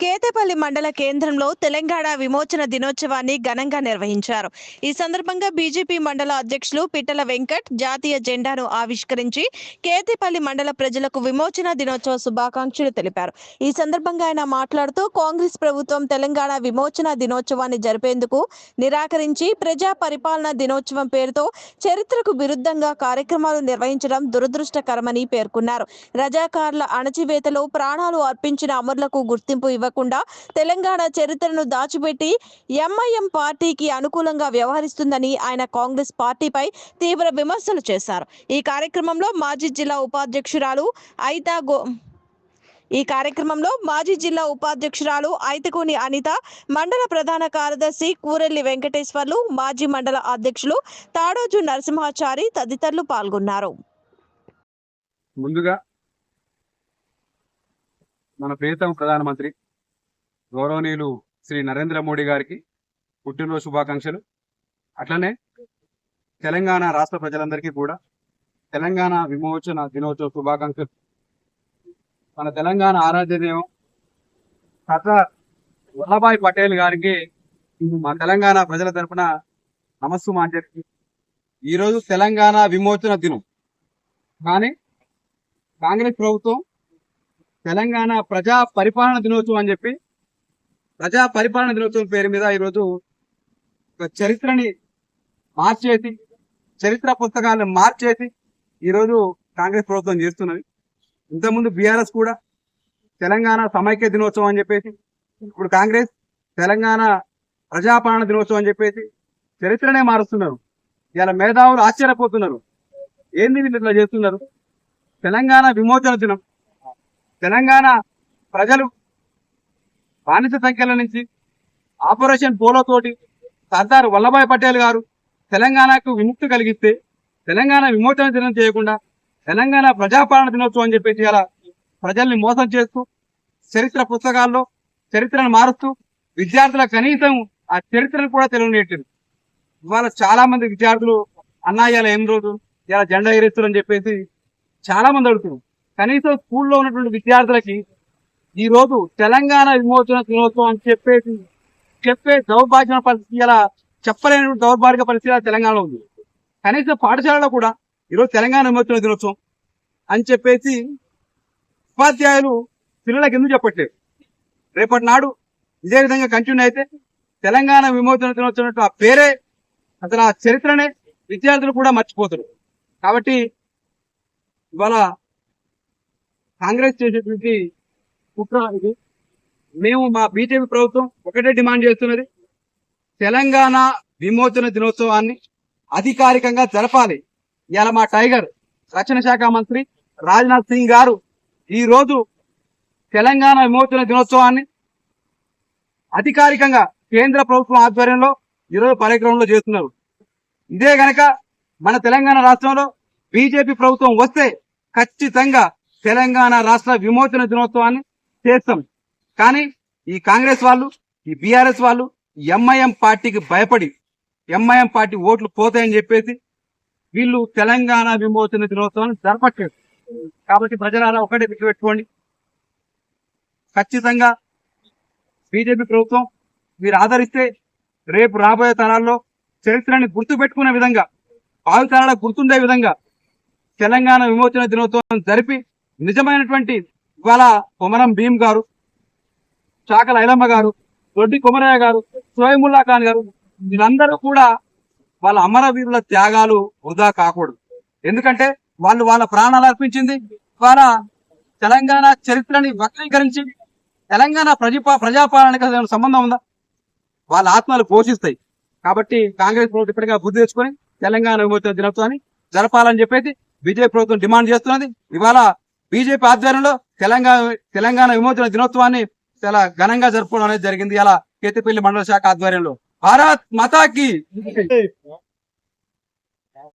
కేతేపల్లి మండల కేంద్రంలో తెలంగాణ విమోచన దినోత్సవాన్ని ఘనంగా నిర్వహించారు. ఈ సందర్భంగా బీజేపీ మండల అధ్యక్షులు పిట్టల వెంకట్ జాతీయ జెండాను ఆవిష్కరించి కేతేపల్లి మండల ప్రజలకు విమోచన దినోత్సవ శుభాకాంక్షలు తెలిపారు. ఈ సందర్భంగా ఆయన మాట్లాడుతూ కాంగ్రెస్ ప్రభుత్వం తెలంగాణ విమోచన దినోత్సవాన్ని జరిపేందుకు నిరాకరించి ప్రజా పరిపాలన దినోత్సవం పేరుతో చరిత్రకు విరుద్ధంగా కార్యక్రమాలు నిర్వహించడం దురదృష్టకరమని పేర్కొన్నారు. రజాకారుల అణచివేతలో ప్రాణాలు అర్పించిన అమరులకు గుర్తింపు ఇవ్వ ఇవ్వకుండా తెలంగాణ చరిత్రను దాచిపెట్టి ఎంఐఎం పార్టీకి అనుకూలంగా వ్యవహరిస్తుందని ఆయన కాంగ్రెస్ పార్టీపై తీవ్ర విమర్శలు చేశారు. ఈ కార్యక్రమంలో మాజీ జిల్లా ఉపాధ్యక్షురాలు ఐతా గో ఈ కార్యక్రమంలో మాజీ జిల్లా ఉపాధ్యక్షురాలు ఐతకూని అనిత మండల ప్రధాన కార్యదర్శి కూరెల్లి వెంకటేశ్వర్లు మాజీ మండల అధ్యక్షులు తాడోజు నరసింహాచారి తదితరులు పాల్గొన్నారు. ముందుగా మన ప్రియతమ ప్రధానమంత్రి గౌరవనీయులు శ్రీ నరేంద్ర మోడీ గారికి పుట్టినరోజు శుభాకాంక్షలు. అట్లనే తెలంగాణ రాష్ట్ర ప్రజలందరికీ కూడా తెలంగాణ విమోచన దినోత్సవ శుభాకాంక్షలు. మన తెలంగాణ ఆరాధ్య దేవం సర్దార్ వల్లభాయ్ పటేల్ గారికి మన తెలంగాణ ప్రజల తరపున నమస్సు మాంజరి ఈరోజు తెలంగాణ విమోచన దినం. కానీ కాంగ్రెస్ ప్రభుత్వం తెలంగాణ ప్రజా పరిపాలన దినోత్సవం అని చెప్పి ప్రజా పరిపాలన దినోత్సవం పేరు మీద ఈరోజు ఒక చరిత్రని మార్చేసి చరిత్ర పుస్తకాలను మార్చేసి ఈరోజు కాంగ్రెస్ ప్రభుత్వం చేస్తున్నది. ఇంతకుముందు బీఆర్ఎస్ కూడా తెలంగాణ సమైక్య దినోత్సవం అని చెప్పేసి ఇప్పుడు కాంగ్రెస్ తెలంగాణ ప్రజాపాలన దినోత్సవం అని చెప్పేసి చరిత్రనే మారుస్తున్నారు. ఇలా మేధావులు ఆశ్చర్యపోతున్నారు. ఏంది వీళ్ళు ఇట్లా చేస్తున్నారు? తెలంగాణ విమోచన దినం. తెలంగాణ ప్రజలు బానిస సంఖ్యల నుంచి ఆపరేషన్ పోలో తోటి సర్దార్ వల్లభాయ్ పటేల్ గారు తెలంగాణకు విముక్తి కలిగిస్తే తెలంగాణ విమోచన దినం చేయకుండా తెలంగాణ ప్రజాపాలన దినోత్సవం అని చెప్పేసి ఇలా ప్రజల్ని మోసం చేస్తూ చరిత్ర పుస్తకాల్లో చరిత్రను మారుస్తూ విద్యార్థుల కనీసం ఆ చరిత్రను కూడా తెలియనిట్టింది ఇవాళ చాలా మంది విద్యార్థులు అన్నా ఇలా ఏం రోజు ఇలా జెండా ఎగరేస్తారని చెప్పేసి చాలా మంది అడుగుతున్నారు. కనీసం స్కూల్లో ఉన్నటువంటి విద్యార్థులకి ఈ రోజు తెలంగాణ విమోచన దినోత్సవం అని చెప్పేసి చెప్పే దౌర్భాగ్య పరిస్థితి ఇలా చెప్పలేని దౌర్భాగ్య పరిస్థితి తెలంగాణలో ఉంది. కనీసం పాఠశాలలో కూడా ఈరోజు తెలంగాణ విమోచన దినోత్సవం అని చెప్పేసి ఉపాధ్యాయులు పిల్లలకి ఎందుకు చెప్పట్లేదు? రేపటి నాడు ఇదే విధంగా కంటిన్యూ అయితే తెలంగాణ విమోచన దినోత్సవం ఆ పేరే అసలు ఆ చరిత్రనే విద్యార్థులు కూడా మర్చిపోతారు. కాబట్టి ఇవాళ కాంగ్రెస్ చేసేటువంటి కుట్ర ఇది. మేము మా బీజేపీ ప్రభుత్వం ఒకటే డిమాండ్ చేస్తున్నది. తెలంగాణ విమోచన దినోత్సవాన్ని అధికారికంగా జరపాలి. ఇవాళ మా టైగర్ రక్షణ శాఖ మంత్రి రాజ్నాథ్ సింగ్ గారు ఈ రోజు తెలంగాణ విమోచన దినోత్సవాన్ని అధికారికంగా కేంద్ర ప్రభుత్వం ఆధ్వర్యంలో ఈరోజు కార్యక్రమంలో చేస్తున్నారు. ఇదే గనక మన తెలంగాణ రాష్ట్రంలో బీజేపీ ప్రభుత్వం వస్తే ఖచ్చితంగా తెలంగాణ రాష్ట్ర విమోచన దినోత్సవాన్ని చేస్తాం. కానీ ఈ కాంగ్రెస్ వాళ్ళు ఈ బీఆర్ఎస్ వాళ్ళు ఎంఐఎం పార్టీకి భయపడి ఎంఐఎం పార్టీ ఓట్లు పోతాయని చెప్పేసి వీళ్ళు తెలంగాణ విమోచన దినోత్సవాన్ని జరపట్లేదు. కాబట్టి ప్రజలారా ఒకటే పెట్టుకోండి ఖచ్చితంగా బీజేపీ ప్రభుత్వం మీరు ఆదరిస్తే రేపు రాబోయే తరాల్లో చరిత్రని గుర్తుపెట్టుకునే విధంగా భావితరాలకు గుర్తుండే విధంగా తెలంగాణ విమోచన దినోత్సవం జరిపి నిజమైనటువంటి ఇవాళ కొమరం భీమ్ గారు చాకల ఐలమ్మ గారు దొడ్డి కొమరయ్య గారు సోయముల్లా ఖాన్ గారు వీళ్ళందరూ కూడా వాళ్ళ అమరవీరుల త్యాగాలు వృధా కాకూడదు. ఎందుకంటే వాళ్ళు వాళ్ళ ప్రాణాలు అర్పించింది వాళ్ళ తెలంగాణ చరిత్రని వక్రీకరించి తెలంగాణ ప్రజా ప్రజాపాలనకి సంబంధం ఉందా? వాళ్ళ ఆత్మలు పోషిస్తాయి. కాబట్టి కాంగ్రెస్ ప్రభుత్వం ఇప్పటికే బుద్ధి తెచ్చుకొని తెలంగాణ విమోచన దినోత్సవాన్ని జరపాలని చెప్పేసి బీజేపీ ప్రభుత్వం డిమాండ్ చేస్తున్నది. ఇవాళ బీజేపీ ఆధ్వర్యంలో తెలంగాణ తెలంగాణ విమోచన దినోత్సవాన్ని చాలా ఘనంగా జరుపుకోవడం అనేది జరిగింది. అలా కేతిపల్లి మండల శాఖ ఆధ్వర్యంలో. భారత్ మతాకి!